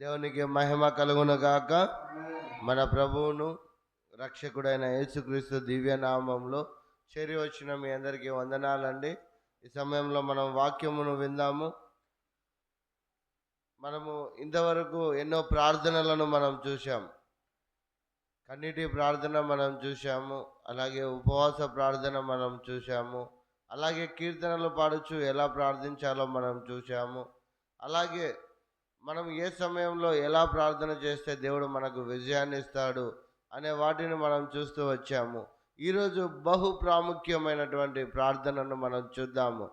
దేవునికి మహిమ కలుగును గాక మన ప్రభువును రక్షకుడైన యేసుక్రీస్తు దివ్యనామంలో చేరి వచ్చిన మీ అందరికీ వందనాలండి. ఈ సమయంలో మనం వాక్యమును విందాము. మనము ఇంతవరకు ఎన్నో ప్రార్థనలను మనం చూసాం కన్నీటి ప్రార్థన మనం చూసాము అలాగే ఉపవాస ప్రార్థన మనం చూసాము అలాగే కీర్తనలు పాడుచు ఎలా ప్రార్థించాలో మనం చూసాము అలాగే మనం ఏ సమయంలో ఎలా ప్రార్థన చేస్తే దేవుడు మనకు విజయాన్ని ఇస్తాడు అనే వాటిని మనం చూస్తూ వచ్చాము. ఈరోజు బహు ప్రాముఖ్యమైనటువంటి ప్రార్థనను మనం చూద్దాము.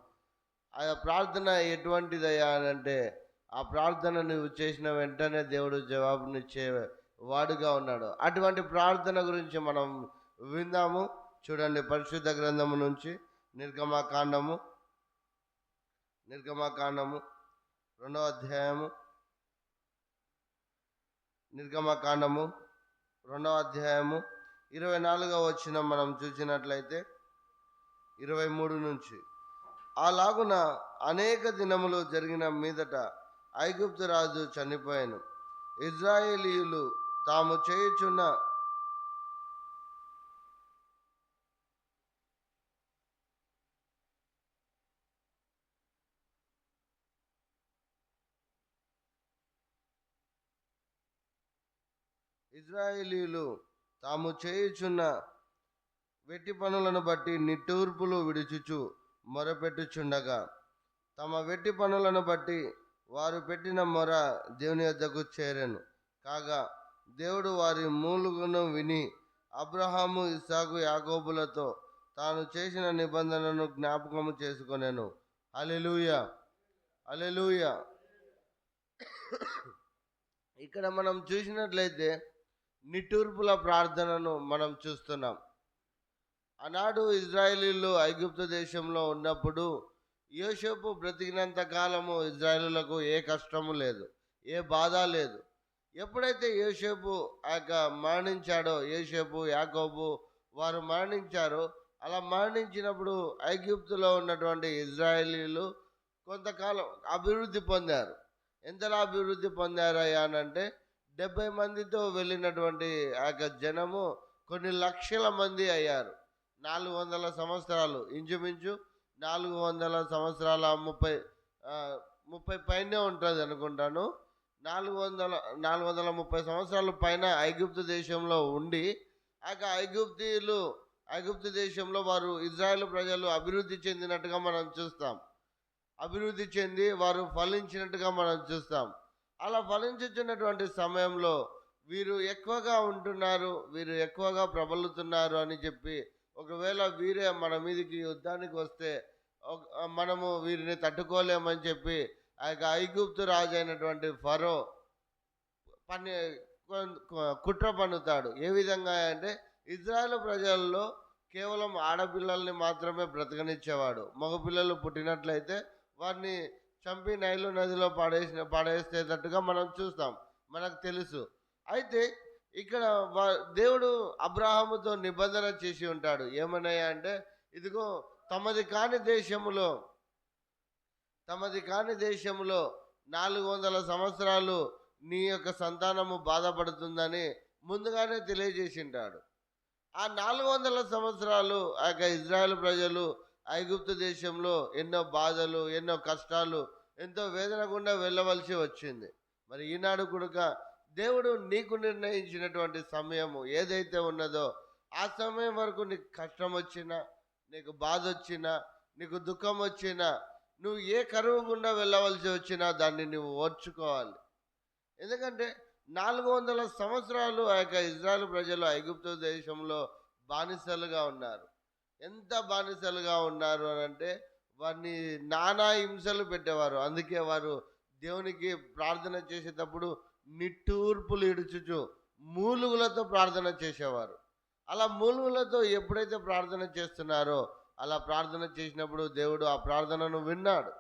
ఆ ప్రార్థన ఎటువంటిదయ్యా అంటే ఆ ప్రార్థన నువ్వు చేసిన వెంటనే దేవుడు జవాబునిచ్చే వాడుగా ఉన్నాడు. అటువంటి ప్రార్థన గురించి మనం విందాము. చూడండి పరిశుద్ధ గ్రంథము నుంచి నిర్గమాకాండము. నిర్గమాకాండము. రెండవ అధ్యాయము. నిర్గమకాండము రెండవ అధ్యాయము ఇరవై నాలుగవ వచ్చిన మనం చూసినట్లయితే ఇరవై మూడు నుంచి. అలాగున అనేక దినములు జరిగిన మీదట ఐగుప్తు రాజు చనిపోయాను. ఇజ్రాయేలీయులు తాము చేయుచున్న ఇజ్రాయేలీలు తాము చేయుచున్న వెట్టి పనులను బట్టి నిట్టూర్పులు విడుచుచు మొరపెట్టుచుండగా. తమ వెట్టి పనులను బట్టి వారు పెట్టిన మొర దేవుని యొద్దకు చేరాను. కాగా దేవుడు వారి మూలుగును విని అబ్రహాము ఇస్సాకు యాగోబులతో తాను చేసిన నిబంధనను జ్ఞాపకము చేసుకొనెను. అలెలుయ అలెలుయ ఇక్కడ మనం చూసినట్లయితే నిట్టూర్పుల ప్రార్థనను మనం చూస్తున్నాం. ఆనాడు ఇజ్రాయేలీలు ఐగుప్తు దేశంలో ఉన్నప్పుడు యోసేపు బ్రతికినంత కాలము ఇజ్రాయేలులకు ఏ కష్టము లేదు ఏ బాధ లేదు. ఎప్పుడైతే యోసేపు ఆ యొక్క మరణించాడో యోసేపు యాకోబు వారు మరణించారో అలా మరణించినప్పుడు ఐగుప్తులో ఉన్నటువంటి ఇజ్రాయేలీలు కొంతకాలం అభివృద్ధి పొందారు. ఎంతలా అభివృద్ధి పొందారయ్యా అని అంటే డెబ్బై మందితో వెళ్ళినటువంటి ఆ యొక్క జనము కొన్ని లక్షల మంది అయ్యారు. నాలుగు వందల సంవత్సరాలు ఇంచుమించు నాలుగు వందల సంవత్సరాల ముప్పై ముప్పై పైనే ఉంటుంది అనుకుంటాను. నాలుగు వందల నాలుగు వందల ముప్పై సంవత్సరాల పైన ఐగుప్తు దేశంలో ఉండి ఆ యొక్క ఐగుప్తీయులు ఐగుప్తు దేశంలో వారు ఇజ్రాయెల్ ప్రజలు అభివృద్ధి చెందినట్టుగా మనం చూస్తాం. అభివృద్ధి చెంది వారు ఫలించినట్టుగా మనం చూస్తాం. అలా ఫలించుచున్నటువంటి సమయంలో వీరు ఎక్కువగా ఉంటున్నారు వీరు ఎక్కువగా ప్రబలుతున్నారు అని చెప్పి ఒకవేళ వీరే మన మీదకి యుద్ధానికి వస్తే మనము వీరిని తట్టుకోలేమని చెప్పి ఆ యొక్క ఐగుప్తు రాజు అయినటువంటి ఫరో పని కుట్ర పన్నుతాడు. ఏ విధంగా అంటే ఇజ్రాయెల్ ప్రజల్లో కేవలం ఆడపిల్లల్ని మాత్రమే బ్రతకనిచ్చేవాడు. మగపిల్లలు పుట్టినట్లయితే వారిని చంపి నైలు నదిలో పడేసిన పాడేసేటట్టుగా మనం చూస్తాం. మనకు తెలుసు. అయితే ఇక్కడ దేవుడు అబ్రాహముతో నిబంధన చేసి ఉంటాడు. ఏమన్నాయా అంటే ఇదిగో తమది కాని దేశములో తమది కాని దేశములో నాలుగు వందల సంవత్సరాలు నీ యొక్క సంతానము బాధపడుతుందని ముందుగానే తెలియజేసింటాడు. ఆ నాలుగు వందల సంవత్సరాలు ఆ యొక్క ఇజ్రాయెల్ ప్రజలు ఐగుప్తు దేశంలో ఎన్నో బాధలు ఎన్నో కష్టాలు ఎంతో వేదన గుండా వెళ్ళవలసి వచ్చింది. మరి ఈనాడు కూడా దేవుడు నీకు నిర్ణయించినటువంటి సమయము ఏదైతే ఉన్నదో ఆ సమయం వరకు నీకు కష్టం వచ్చినా నీకు బాధ వచ్చినా నీకు దుఃఖం వచ్చినా నువ్వు ఏ కరువు గుండా వెళ్ళవలసి వచ్చినా దాన్ని నువ్వు ఓర్చుకోవాలి. ఎందుకంటే నాలుగు వందల సంవత్సరాలు ఆ యొక్క ఇజ్రాయల్ ప్రజలు ఐగుప్తు దేశంలో బానిసలుగా ఉన్నారు. ఎంత బానిసలుగా ఉన్నారు అని అంటే వారిని నానా హింసలు పెట్టేవారు. అందుకే వారు దేవునికి ప్రార్థన చేసేటప్పుడు నిట్టూర్పులు ఇడుచుచు మూలుగులతో ప్రార్థన చేసేవారు. అలా మూలుగులతో ఎప్పుడైతే ప్రార్థన చేస్తున్నారో అలా ప్రార్థన చేసినప్పుడు దేవుడు ఆ ప్రార్థనను విన్నాడు.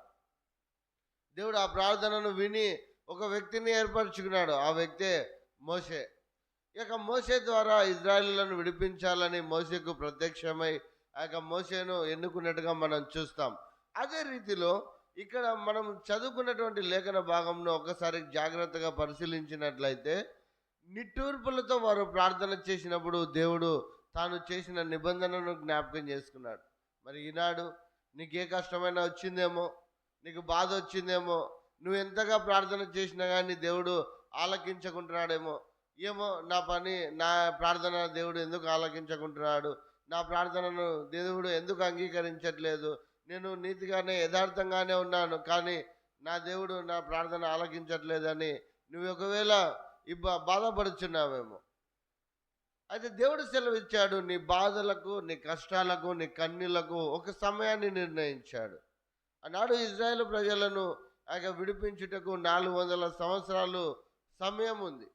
దేవుడు ఆ ప్రార్థనను విని ఒక వ్యక్తిని ఏర్పరచుకున్నాడు. ఆ వ్యక్తే మోసే ఇక మోసే ద్వారా ఇజ్రాయిలను విడిపించాలని మోసేకు ప్రత్యక్షమై ఆ యొక్క మోషేను ఎన్నుకున్నట్టుగా మనం చూస్తాం. అదే రీతిలో ఇక్కడ మనం చదువుకున్నటువంటి లేఖన భాగంలో ఒకసారి జాగ్రత్తగా పరిశీలించినట్లయితే నిట్టూర్పులతో వారు ప్రార్థన చేసినప్పుడు దేవుడు తాను చేసిన నిబంధనను జ్ఞాపకం చేసుకున్నాడు. మరి ఈనాడు నీకు ఏ కష్టమైనా వచ్చిందేమో నీకు బాధ వచ్చిందేమో నువ్వు ఎంతగా ప్రార్థన చేసినా కానీ దేవుడు ఆలకించకుంటున్నాడేమో ఏమో నా పని నా ప్రార్థన దేవుడు ఎందుకు ఆలకించకుంటున్నాడు నా ప్రార్థనను దేవుడు ఎందుకు అంగీకరించట్లేదు? నేను నీతిగానే యథార్థంగానే ఉన్నాను కానీ నా దేవుడు నా ప్రార్థన ఆలకించట్లేదని నువ్వు ఒకవేళ ఇబ్బ బాధపడుచున్నావేమో. అయితే దేవుడు సెలవిచ్చాడు నీ బాధలకు నీ కష్టాలకు నీ కన్నీలకు ఒక సమయాన్ని నిర్ణయించాడు. ఆనాడు ఇజ్రాయేల్ ప్రజలను ఆయన విడిపించుటకు నాలుగు వందల సంవత్సరాలు సమయం ఉంది.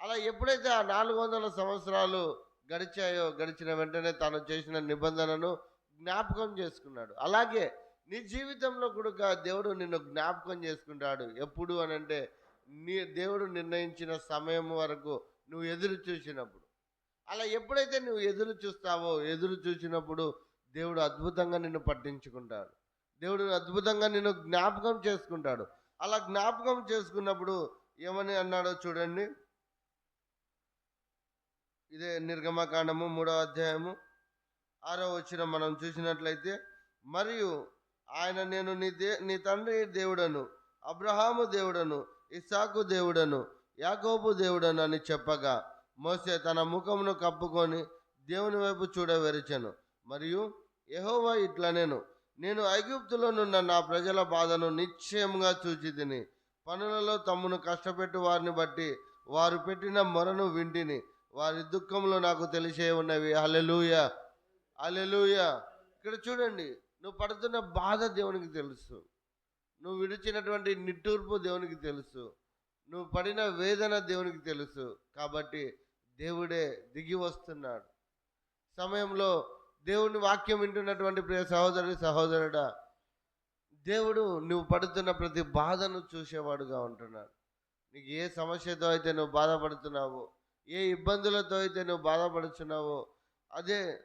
అలా ఎప్పుడైతే ఆ నాలుగు వందల సంవత్సరాలు గడిచాయో గడిచిన వెంటనే తాను చేసిన నిబంధనను జ్ఞాపకం చేసుకున్నాడు. అలాగే నీ జీవితంలో కూడా దేవుడు నిన్ను జ్ఞాపకం చేసుకుంటాడు. ఎప్పుడు అని అంటే నీ దేవుడు నిర్ణయించిన సమయం వరకు నువ్వు ఎదురు చూసినప్పుడు. అలా ఎప్పుడైతే నువ్వు ఎదురు చూస్తావో ఎదురు చూసినప్పుడు దేవుడు అద్భుతంగా నిన్ను పట్టించుకుంటాడు. దేవుడు అద్భుతంగా నిన్ను జ్ఞాపకం చేసుకుంటాడు. అలా జ్ఞాపకం చేసుకున్నప్పుడు ఏమని అన్నాడో చూడండి. ఇదే నిర్గమకాండము మూడవ అధ్యాయము. ఆరో వచ్చిన మనం చూసినట్లయితే మరియు ఆయన నేను నీ దే నీ తండ్రి దేవుడను అబ్రహాము దేవుడను ఇస్సాకు దేవుడను యాకోబు దేవుడను అని చెప్పగా మోసే తన ముఖమును కప్పుకొని దేవుని వైపు చూడవెరిచెను. మరియు యహోవా ఇట్లా నేను నేను ఐగుప్తులోనున్న నా ప్రజల బాధను నిశ్చయంగా చూచి తిని పనులలో తమ్మును కష్టపెట్టు వారిని బట్టి వారు పెట్టిన మొరను వింటిని. వారి దుఃఖంలో నాకు తెలిసే ఉన్నవి. అలెలుయ అలెలుయ ఇక్కడ చూడండి నువ్వు పడుతున్న బాధ దేవునికి తెలుసు. నువ్వు విడిచినటువంటి నిట్టూర్పు దేవునికి తెలుసు. నువ్వు పడిన వేదన దేవునికి తెలుసు. కాబట్టి దేవుడే దిగి వస్తున్నాడు. సమయంలో దేవుని వాక్యం వింటున్నటువంటి ప్రియ సహోదరి సహోదరుడా దేవుడు నువ్వు పడుతున్న ప్రతి బాధను చూసేవాడుగా ఉంటున్నాడు. నీకు ఏ సమస్యతో అయితే నువ్వు బాధపడుతున్నావో ఏ ఇబ్బందులతో అయితే నువ్వు బాధపడుచున్నావో అదే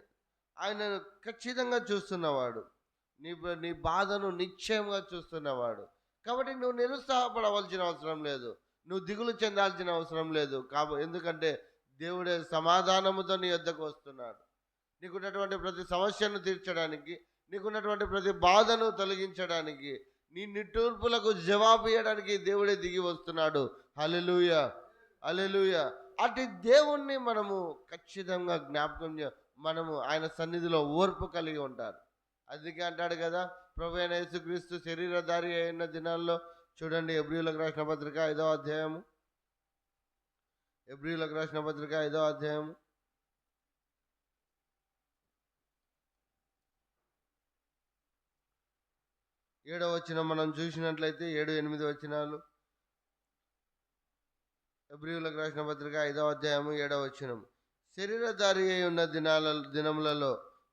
ఆయన ఖచ్చితంగా చూస్తున్నవాడు. నీ నీ బాధను నిశ్చయంగా చూస్తున్నవాడు. కాబట్టి నువ్వు నిరుత్సాహపడవలసిన అవసరం లేదు. నువ్వు దిగులు చెందాల్సిన అవసరం లేదు. కాబ ఎందుకంటే దేవుడే సమాధానముతో నీ యొద్దకు వస్తున్నాడు. నీకున్నటువంటి ప్రతి సమస్యను తీర్చడానికి నీకున్నటువంటి ప్రతి బాధను తొలగించడానికి నీ నిట్టూర్పులకు జవాబు ఇవ్వడానికి దేవుడే దిగి వస్తున్నాడు. అలెలుయ అలెలుయ అటు దేవుణ్ణి మనము ఖచ్చితంగా జ్ఞాపకం మనము ఆయన సన్నిధిలో ఓర్పు కలిగి ఉంటారు. అందుకే అంటాడు కదా ప్రభు అయిన యేసుక్రీస్తు శరీరధారి అయిన దినాల్లో చూడండి ఎబ్రియులకు రాసిన పత్రిక ఐదో అధ్యాయము. ఎబ్రియులకు రాసిన పత్రిక ఐదో అధ్యాయము. ఏడో వచ్చిన మనం చూసినట్లయితే ఏడు ఎనిమిది వచ్చినాలు ఎబ్రియులకు రాసిన పత్రిక ఐదో అధ్యాయము ఏడవ వచ్చినం శరీరధారి అయి ఉన్న దినాల దినములలో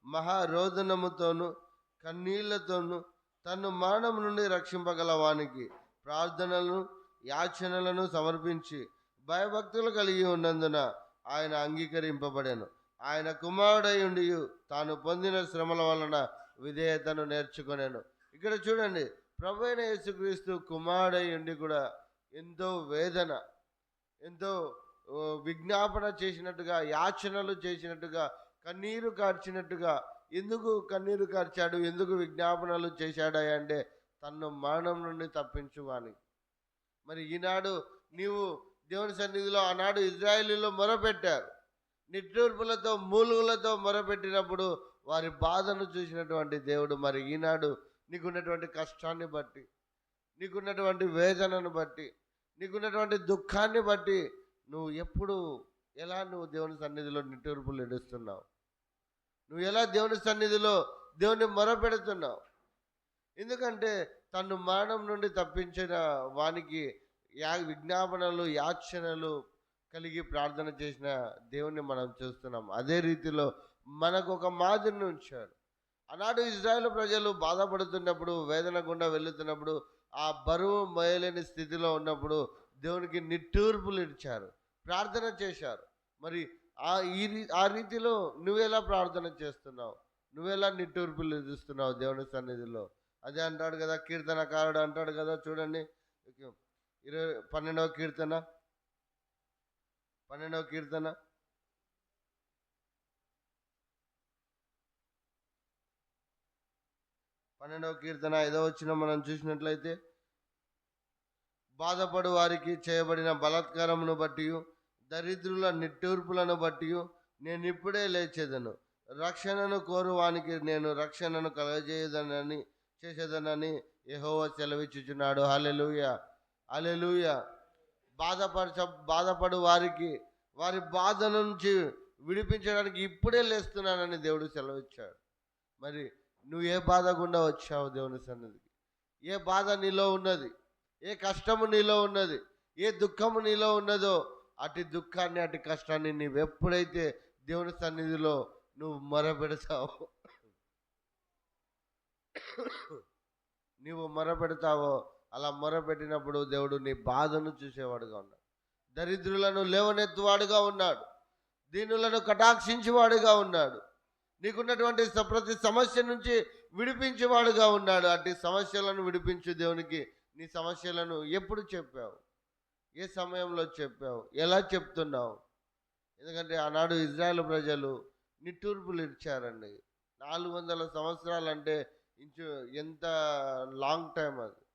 మహారోదనముతోను కన్నీళ్ళతోనూ తను మరణం నుండి రక్షింపగల వానికి ప్రార్థనలను యాచనలను సమర్పించి భయభక్తులు కలిగి ఉన్నందున ఆయన అంగీకరింపబడాను. ఆయన కుమారుడై ఉండి తాను పొందిన శ్రమల వలన విధేయతను నేర్చుకొనాను. ఇక్కడ చూడండి ప్రభు అయిన యేసుక్రీస్తు కుమారుడై ఉండి కూడా ఎంతో వేదన ఎంతో విజ్ఞాపన చేసినట్టుగా యాచనలు చేసినట్టుగా కన్నీరు కార్చినట్టుగా ఎందుకు కన్నీరు కార్చాడు ఎందుకు విజ్ఞాపనలు చేశాడా అంటే తన్ను మరణం నుండి తప్పించువాని. మరి ఈనాడు నీవు దేవుని సన్నిధిలో ఆనాడు ఇజ్రాయిలీలో మొరపెట్టారు. నిట్టూర్పులతో మూలుగులతో మొరపెట్టినప్పుడు వారి బాధను చూసినటువంటి దేవుడు మరి ఈనాడు నీకున్నటువంటి కష్టాన్ని బట్టి నీకున్నటువంటి వేదనను బట్టి నీకున్నటువంటి దుఃఖాన్ని బట్టి నువ్వు ఎప్పుడు ఎలా నువ్వు దేవుని సన్నిధిలో నిట్టూర్పులు ఎడుస్తున్నావు నువ్వు ఎలా దేవుని సన్నిధిలో దేవుని మొరపెడుతున్నావు? ఎందుకంటే తను మరణం నుండి తప్పించిన వానికి యా విజ్ఞాపనలు యాచనలు కలిగి ప్రార్థన చేసిన దేవుణ్ణి మనం చూస్తున్నాం. అదే రీతిలో మనకు ఒక మాదిరిని ఉంచాడు. ఆనాడు ఇజ్రాయెల్ ప్రజలు బాధపడుతున్నప్పుడు వేదన గుండా వెళుతున్నప్పుడు ఆ బరువు మయలేని స్థితిలో ఉన్నప్పుడు దేవునికి నిట్టూర్పులు ఇచ్చారు ప్రార్థన చేశారు. మరి ఆ ఈ ఆ రీతిలో నువ్వెలా ప్రార్థన చేస్తున్నావు? నువ్వెలా నిట్టూర్పులు ఇస్తున్నావు దేవుని సన్నిధిలో? అదే అంటాడు కదా కీర్తనకారుడు అంటాడు కదా చూడండి. ఇరవై పన్నెండవ కీర్తన. పన్నెండవ కీర్తన. పన్నెండవ కీర్తన ఐదవ వచ్చిన మనం చూసినట్లయితే బాధపడు వారికి చేయబడిన బలాత్కారమును బట్టి దరిద్రుల నిట్టూర్పులను బట్టి నేను ఇప్పుడే లేచేదను. రక్షణను కోరు వానికి నేను రక్షణను కలగజేయదనని చేసేదనని యహోవ సెలవిచ్చుచున్నాడు. హల్లెలూయ! హల్లెలూయ! బాధపరచ బాధపడు వారికి వారి బాధ నుంచి విడిపించడానికి ఇప్పుడే లేస్తున్నానని దేవుడు సెలవిచ్చాడు. మరి నువ్వు ఏ బాధ గుండా వచ్చావు దేవుని సన్నిధికి? ఏ బాధ నీలో ఉన్నది? ఏ కష్టము నీలో ఉన్నది? ఏ దుఃఖము నీలో ఉన్నదో అటు దుఃఖాన్ని అటు కష్టాన్ని నీవు ఎప్పుడైతే దేవుని సన్నిధిలో నువ్వు మొరపెడతావో నువ్వు మొరపెడతావో అలా మొరపెట్టినప్పుడు దేవుడు నీ బాధను చూసేవాడుగా ఉన్నాడు. దరిద్రులను లేవనెత్తువాడుగా ఉన్నాడు. దీనులను కటాక్షించేవాడుగా ఉన్నాడు. నీకున్నటువంటి ప్రతి సమస్య నుంచి విడిపించేవాడుగా ఉన్నాడు. అటు సమస్యలను విడిపించు దేవునికి నీ సమస్యలను ఎప్పుడు చెప్పావు? ఏ సమయంలో చెప్పావు? ఎలా చెప్తున్నావు? ఎందుకంటే ఆనాడు ఇజ్రాయెల్ ప్రజలు నిట్టూర్పులు ఇచ్చారండి. నాలుగు వందల సంవత్సరాలు అంటే ఇంచు ఎంత లాంగ్ టైం అది.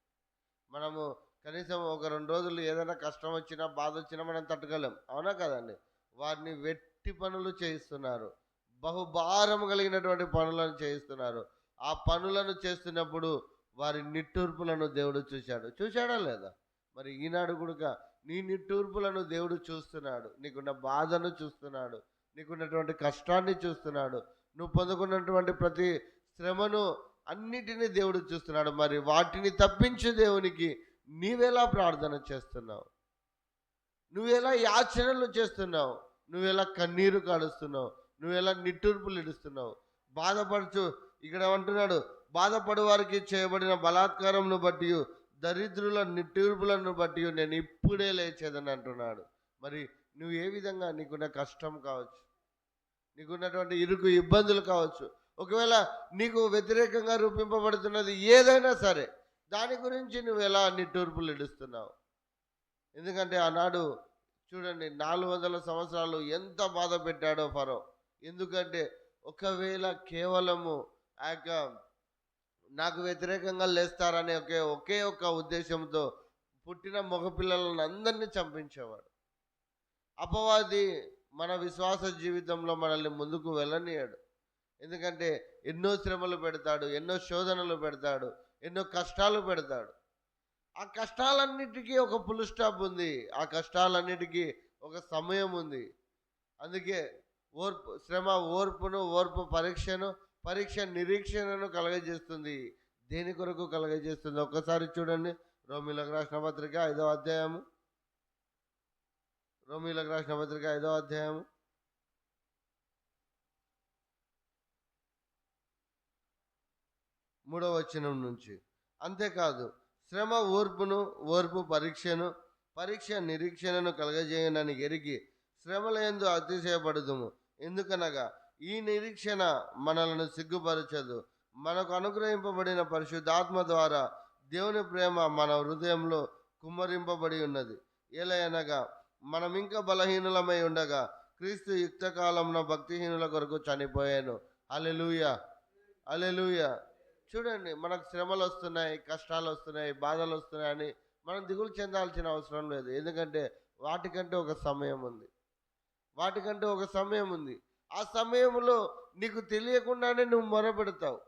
మనము కనీసం ఒక రెండు రోజులు ఏదైనా కష్టం వచ్చినా బాధ వచ్చినా మనం తట్టుకోలేం. అవునా కదండి? వారిని వెట్టి పనులు చేయిస్తున్నారు. బహుభారం కలిగినటువంటి పనులను చేయిస్తున్నారు. ఆ పనులను చేస్తున్నప్పుడు వారి నిట్టూర్పులను దేవుడు చూశాడు. చూశాడా లేదా? మరి ఈనాడు కూడా నీ నిట్టూర్పులను దేవుడు చూస్తున్నాడు. నీకున్న బాధను చూస్తున్నాడు. నీకున్నటువంటి కష్టాన్ని చూస్తున్నాడు. నువ్వు పొందుకున్నటువంటి ప్రతి శ్రమను అన్నిటినీ దేవుడు చూస్తున్నాడు. మరి వాటిని తప్పించు దేవునికి నీవెలా ప్రార్థన చేస్తున్నావు? నువ్వెలా యాచనలు చేస్తున్నావు? నువ్వెలా కన్నీరు కాడుస్తున్నావు నువ్వు ఎలా నిట్టూర్పులు ఇడుస్తున్నావు? బాధపడుచు. ఇక్కడ అంటున్నాడు బాధపడు వారికి చేయబడిన బలాత్కారంను బట్టి దరిద్రుల నిట్టూర్పులను బట్టి నేను ఇప్పుడే లేచేదని అంటున్నాడు. మరి నువ్వు ఏ విధంగా నీకున్న కష్టం కావచ్చు? నీకున్నటువంటి ఇరుకు ఇబ్బందులు కావచ్చు. ఒకవేళ నీకు వ్యతిరేకంగా రూపింపబడుతున్నది ఏదైనా సరే దాని గురించి నువ్వు ఎలా నిట్టూర్పులు ఇడుస్తున్నావు? ఎందుకంటే ఆనాడు చూడండి నాలుగు వందల సంవత్సరాలు ఎంత బాధ పెట్టాడో ఫరో. ఎందుకంటే ఒకవేళ కేవలము ఆ యొక్క నాకు వ్యతిరేకంగా లేస్తారనే ఒకే ఒకే ఒక ఉద్దేశంతో పుట్టిన మగపిల్లలను అందరినీ చంపించేవాడు. అపవాది మన విశ్వాస జీవితంలో మనల్ని ముందుకు వెళ్ళనీయడు. ఎందుకంటే ఎన్నో శ్రమలు పెడతాడు ఎన్నో శోధనలు పెడతాడు ఎన్నో కష్టాలు పెడతాడు. ఆ కష్టాలన్నిటికీ ఒక పుల్ స్టాప్ ఉంది ఆ కష్టాలన్నిటికీ ఒక సమయం ఉంది. అందుకే ఓర్పు శ్రమ ఓర్పును ఓర్పు పరీక్షను పరీక్ష నిరీక్షణను కలగజేస్తుంది. దేని కొరకు కలగజేస్తుంది? ఒక్కసారి చూడండి. రోమిలకు రాసిన పత్రిక ఐదో అధ్యాయము. రోమిలకు రాసిన పత్రిక ఐదవ అధ్యాయము. మూడవ వచనం నుంచి. అంతేకాదు శ్రమ ఓర్పును ఓర్పు పరీక్షను పరీక్ష నిరీక్షణను కలగజేయనని ఎరిగి శ్రమల ఎందు అతిశయపడుదుము. ఎందుకనగా ఈ నిరీక్షణ మనలను సిగ్గుపరచదు. మనకు అనుగ్రహింపబడిన పరిశుద్ధాత్మ ద్వారా దేవుని ప్రేమ మన హృదయంలో కుమ్మరింపబడి ఉన్నది. ఎలయనగా మనం ఇంకా బలహీనులమై ఉండగా క్రీస్తు యుక్త కాలంలో భక్తిహీనుల కొరకు చనిపోయాను. అలెలుయ అలెలుయ చూడండి మనకు శ్రమలు వస్తున్నాయి కష్టాలు వస్తున్నాయి బాధలు వస్తున్నాయని మనం దిగులు చెందాల్సిన అవసరం లేదు. ఎందుకంటే వాటికంటే ఒక సమయం ఉంది. వాటికంటే ఒక సమయం ఉంది. ఆ సమయంలో నీకు తెలియకుండానే నువ్వు మొరపెడతావు.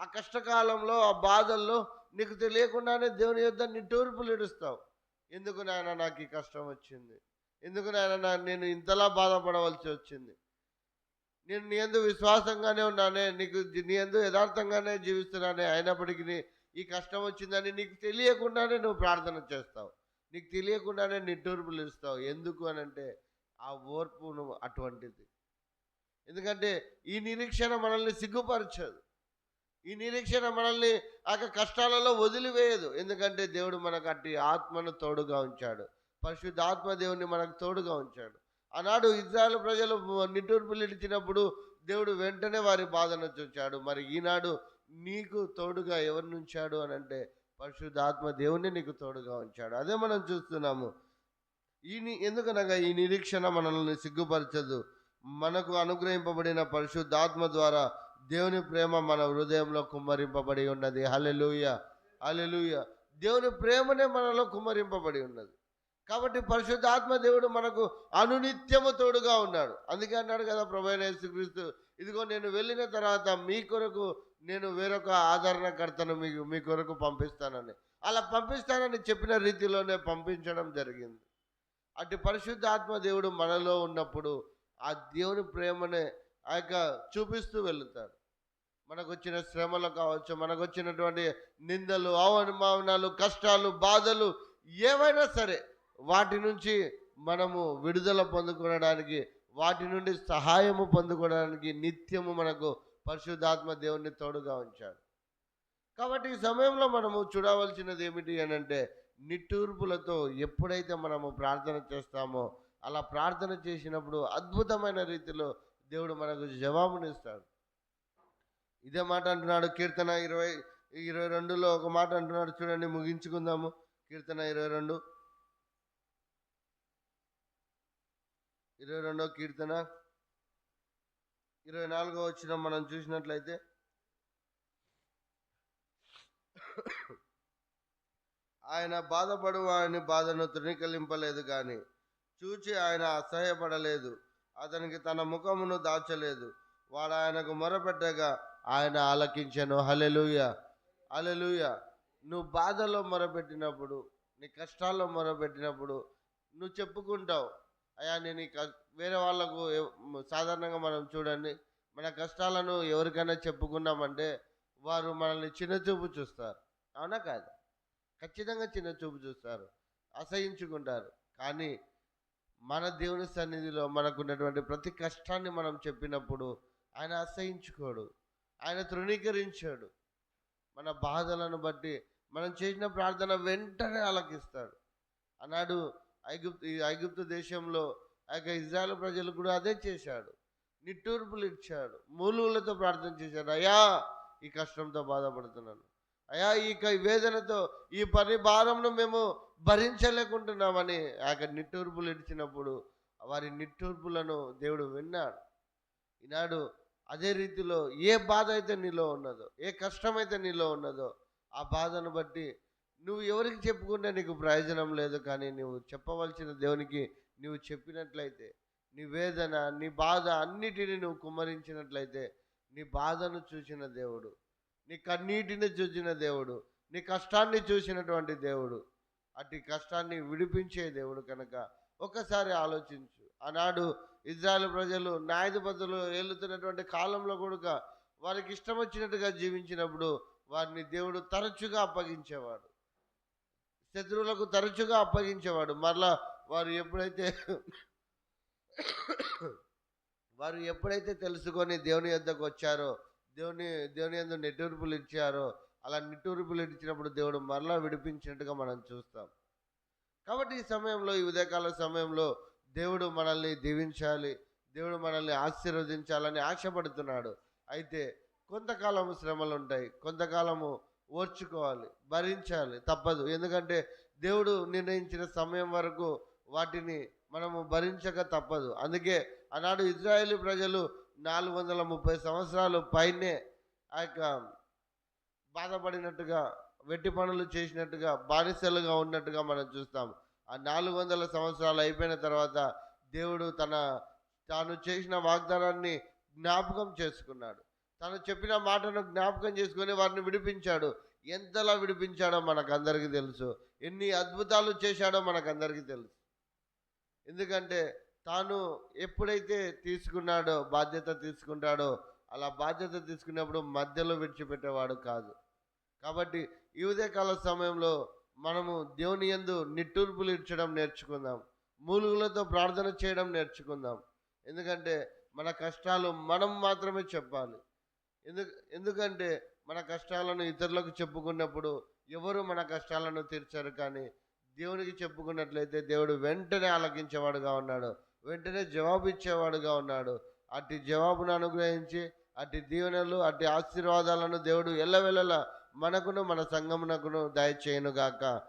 ఆ కష్టకాలంలో ఆ బాధల్లో నీకు తెలియకుండానే దేవుని యొద్ద నిట్టూర్పులు ఇడుస్తావు. ఎందుకు నాయన నాకు ఈ కష్టం వచ్చింది? ఎందుకు నాయన నా- నేను ఇంతలా బాధపడవలసి వచ్చింది? నేను నీ ఎందు విశ్వాసంగానే ఉన్నానే నీకు నీ ఎందు యథార్థంగానే జీవిస్తున్నానే అయినప్పటికీ ఈ కష్టం వచ్చిందని నీకు తెలియకుండానే నువ్వు ప్రార్థన చేస్తావు. నీకు తెలియకుండానే నిట్టూర్పులు ఇస్తావు ఎందుకు అని అంటే ఆ ఓర్పును అటువంటిది. ఎందుకంటే ఈ నిరీక్షణ మనల్ని సిగ్గుపరచదు. ఈ నిరీక్షణ మనల్ని ఆ కష్టాలలో వదిలివేయదు. ఎందుకంటే దేవుడు మనకు అట్టి ఆత్మను తోడుగా ఉంచాడు. పరిశుద్ధాత్మ దేవుడిని మనకు తోడుగా ఉంచాడు. ఆనాడు ఇజ్రాయల్ ప్రజలు నిట్టూర్పులు ఇచ్చినప్పుడు దేవుడు వెంటనే వారి బాధను చూచాడు. మరి ఈనాడు నీకు తోడుగా ఎవరిని ఉంచాడు అని అంటే పరిశుద్ధాత్మ దేవుణ్ణి నీకు తోడుగా ఉంచాడు. అదే మనం చూస్తున్నాము. ఈ ఎందుకనగా ఈ నిరీక్షణ మనల్ని సిగ్గుపరచదు. మనకు అనుగ్రహింపబడిన పరిశుద్ధాత్మ ద్వారా దేవుని ప్రేమ మన హృదయంలో కుమ్మరింపబడి ఉన్నది. హలెలుయ హలెలుయ దేవుని ప్రేమనే మనలో కుమ్మరింపబడి ఉన్నది. కాబట్టి పరిశుద్ధాత్మ దేవుడు మనకు అనునిత్యము తోడుగా ఉన్నాడు. అందుకే అన్నాడు కదా ప్రభు యేసుక్రీస్తు ఇదిగో నేను వెళ్ళిన తర్వాత మీ కొరకు నేను వేరొక ఆదరణకర్తను మీకు మీ కొరకు పంపిస్తానని. అలా పంపిస్తానని చెప్పిన రీతిలోనే పంపించడం జరిగింది. అటు పరిశుద్ధాత్మ దేవుడు మనలో ఉన్నప్పుడు ఆ దేవుని ప్రేమనే ఆ యొక్క చూపిస్తూ వెళుతాడు. మనకు వచ్చిన శ్రమలు కావచ్చు మనకు వచ్చినటువంటి నిందలు అవమానాలు కష్టాలు బాధలు ఏవైనా సరే వాటి నుంచి మనము విడుదల పొందుకోవడానికి వాటి నుండి సహాయము పొందుకోవడానికి నిత్యము మనకు పరిశుద్ధాత్మ దేవుణ్ణి తోడుగా ఉంచాడు. కాబట్టి ఈ సమయంలో మనము చూడవలసినది ఏమిటి అని అంటే నిట్టూర్పులతో ఎప్పుడైతే మనము ప్రార్థన చేస్తామో అలా ప్రార్థన చేసినప్పుడు అద్భుతమైన రీతిలో దేవుడు మనకు జవాబునిస్తాడు. ఇదే మాట అంటున్నాడు కీర్తన ఇరవై ఇరవై రెండులో ఒక మాట అంటున్నాడు చూడండి ముగించుకుందాము. కీర్తన ఇరవై రెండు. ఇరవై రెండో కీర్తన. ఇరవై నాలుగో వచ్చిన మనం చూసినట్లయితే ఆయన బాధపడు వాని బాధను తృణీకలింపలేదు కానీ చూచి ఆయన అసహ్యపడలేదు. అతనికి తన ముఖమును దాచలేదు. వాడు ఆయనకు మొరపెట్టగా ఆయన ఆలకించను. హలెలుయ హలెలుయ నువ్వు బాధలో మొరపెట్టినప్పుడు నీ కష్టాల్లో మొరపెట్టినప్పుడు నువ్వు చెప్పుకుంటావు. అయ్యా నేను వేరే వాళ్ళకు సాధారణంగా మనం చూడండి మన కష్టాలను ఎవరికైనా చెప్పుకున్నామంటే వారు మనల్ని చిన్నచూపు చూస్తారు. అవునా కాదు? ఖచ్చితంగా చిన్న చూపు చూస్తారు. అసహించుకుంటారు. కానీ మన దేవుని సన్నిధిలో మనకున్నటువంటి ప్రతి కష్టాన్ని మనం చెప్పినప్పుడు ఆయన అసహించుకోడు. ఆయన తృణీకరించాడు. మన బాధలను బట్టి మనం చేసిన ప్రార్థన వెంటనే ఆలకిస్తాడు. అన్నాడు ఐగుప్తు ఈ ఐగుప్తు దేశంలో ఆ యొక్క ఇజ్రాయల్ ప్రజలు కూడా అదే చేశాడు. నిట్టూర్పులు ఇచ్చాడు. మూలుగులతో ప్రార్థన చేశాడు. అయ్యా ఈ కష్టంతో బాధపడుతున్నాను. అయ్యా ఈ క- వేదనతో ఈ పని భారంను మేము భరించలేకుంటున్నామని ఆ యొక్క నిట్టూర్పులు ఇచ్చినప్పుడు వారి నిట్టూర్పులను దేవుడు విన్నాడు. ఈనాడు అదే రీతిలో ఏ బాధ అయితే నీలో ఉన్నదో ఏ కష్టమైతే నీలో ఉన్నదో ఆ బాధను బట్టి నువ్వు ఎవరికి చెప్పుకుంటే నీకు ప్రయోజనం లేదు కానీ నువ్వు చెప్పవలసిన దేవునికి నువ్వు చెప్పినట్లయితే నీ వేదన నీ బాధ అన్నిటిని నువ్వు కుమ్మరించినట్లయితే నీ బాధను చూసిన దేవుడు నీ కన్నీటిని చూసిన దేవుడు నీ కష్టాన్ని చూసినటువంటి దేవుడు అటు కష్టాన్ని విడిపించే దేవుడు కనుక ఒక్కసారి ఆలోచించు. ఆనాడు ఇజ్రాయెల్ ప్రజలు న్యాయధిపతులు ఏలుతున్నటువంటి కాలంలో కూడా వారికి ఇష్టం వచ్చినట్టుగా జీవించినప్పుడు వారిని దేవుడు తరచుగా అప్పగించేవాడు. శత్రువులకు తరచుగా అప్పగించేవాడు. మరలా వారు ఎప్పుడైతే వారు ఎప్పుడైతే తెలుసుకొని దేవుని యొద్దకు వచ్చారో దేవుని దేవుని ఎందు నిట్టూర్పులు ఇచ్చారో అలా నిట్టూర్పులు ఇచ్చినప్పుడు దేవుడు మరలా విడిపించినట్టుగా మనం చూస్తాం. కాబట్టి ఈ సమయంలో ఈ ఉదయకాల సమయంలో దేవుడు మనల్ని దీవించాలి దేవుడు మనల్ని ఆశీర్వదించాలని ఆశపడుతున్నాడు. అయితే కొంతకాలము శ్రమలు ఉంటాయి కొంతకాలము ఓర్చుకోవాలి భరించాలి తప్పదు. ఎందుకంటే దేవుడు నిర్ణయించిన సమయం వరకు వాటిని మనము భరించక తప్పదు. అందుకే ఆనాడు ఇజ్రాయేలీ ప్రజలు నాలుగు వందల ముప్పై సంవత్సరాలు పైనే ఆ యొక్క బాధపడినట్టుగా వెట్టి పనులు చేసినట్టుగా బానిసలుగా ఉన్నట్టుగా మనం చూస్తాం ఆ నాలుగు వందల సంవత్సరాలు అయిపోయిన తర్వాత దేవుడు తన తాను చేసిన వాగ్దానాన్ని జ్ఞాపకం చేసుకున్నాడు. తను చెప్పిన మాటను జ్ఞాపకం చేసుకొని వారిని విడిపించాడు. ఎంతలా విడిపించాడో మనకందరికీ తెలుసు. ఎన్ని అద్భుతాలు చేశాడో మనకందరికీ తెలుసు. ఎందుకంటే తాను ఎప్పుడైతే తీసుకున్నాడో బాధ్యత తీసుకుంటాడో అలా బాధ్యత తీసుకున్నప్పుడు మధ్యలో విడిచిపెట్టేవాడు కాదు. కాబట్టి ఈ ఉదయకాల సమయంలో మనము దేవుని యందు నిట్టూర్పులు ఇచ్చడం నేర్చుకుందాం. మూలుగులతో ప్రార్థన చేయడం నేర్చుకుందాం. ఎందుకంటే మన కష్టాలు మనం మాత్రమే చెప్పాలి. ఎందుకు ఎందుకంటే మన కష్టాలను ఇతరులకు చెప్పుకున్నప్పుడు ఎవరు మన కష్టాలను తీర్చారు కానీ దేవునికి చెప్పుకున్నట్లయితే దేవుడు వెంటనే ఆలకించేవాడుగా ఉన్నాడు. వెంటనే జవాబు ఇచ్చేవాడుగా ఉన్నాడు. అట్టి జవాబును అనుగ్రహించి అట్టి దీవెనలు అట్టి ఆశీర్వాదాలను దేవుడు ఎల్లవెల్లలా మనకును మన సంగమునకును దయచేయనుగాక.